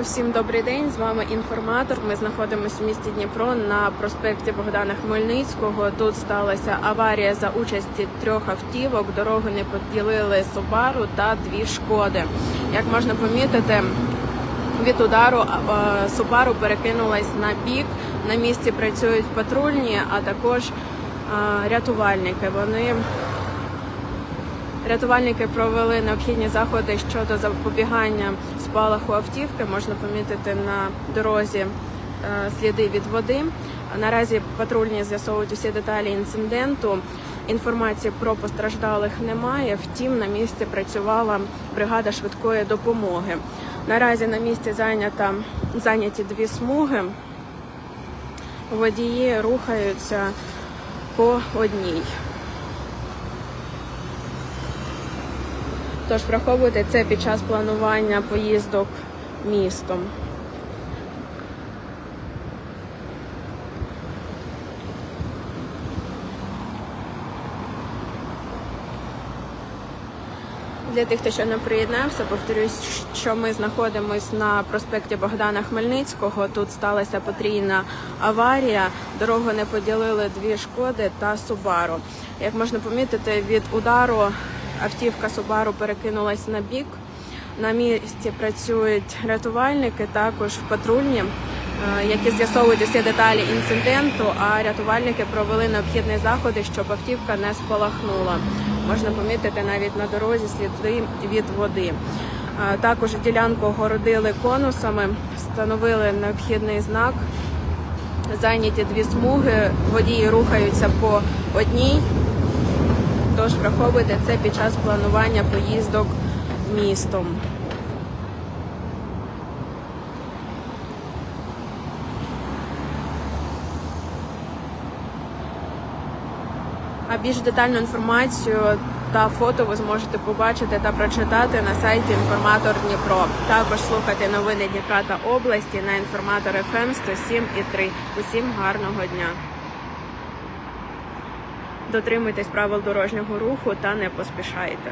Усім добрий день. З вами інформатор. Ми знаходимося в місті Дніпро на проспекті Богдана Хмельницького. Тут сталася аварія за участі трьох автівок. Дорогу не поділили Субару та дві шкоди. Як можна помітити, від удару е, Субару перекинулась на бік. На місці працюють патрульні, а також е, рятувальники. Вони Рятувальники провели необхідні заходи щодо запобігання спалаху автівки. Можна помітити на дорозі е, сліди від води. Наразі патрульні з'ясовують усі деталі інциденту. Інформації про постраждалих немає. Втім, на місці працювала бригада швидкої допомоги. Наразі на місці зайнята зайняті дві смуги. Водії рухаються по одній. Тож враховуйте це під час планування поїздок містом. Для тих, хто ще не приєднався, повторюсь, що ми знаходимося на проспекті Богдана Хмельницького. Тут сталася потрійна аварія. Дорогу не поділили дві шкоди та Субару. Як можна помітити, від удару автівка Субару перекинулась на бік. На місці працюють рятувальники, також патрульні, е, які з'ясовують усі деталі інциденту. А рятувальники провели необхідні заходи, щоб автівка не спалахнула. Можна помітити навіть на дорозі сліди від води. Е, Також ділянку огородили конусами, встановили необхідний знак. Зайняті дві смуги, водії рухаються по одній. Тож враховуйте це під час планування поїздок містом. А більш детальну інформацію та фото ви зможете побачити та прочитати на сайті Інформатор Дніпро. Також слухайте новини Дніпра та області на інформатор ФМ 107,3. Усім гарного дня! Дотримуйтесь правил дорожнього руху та не поспішайте.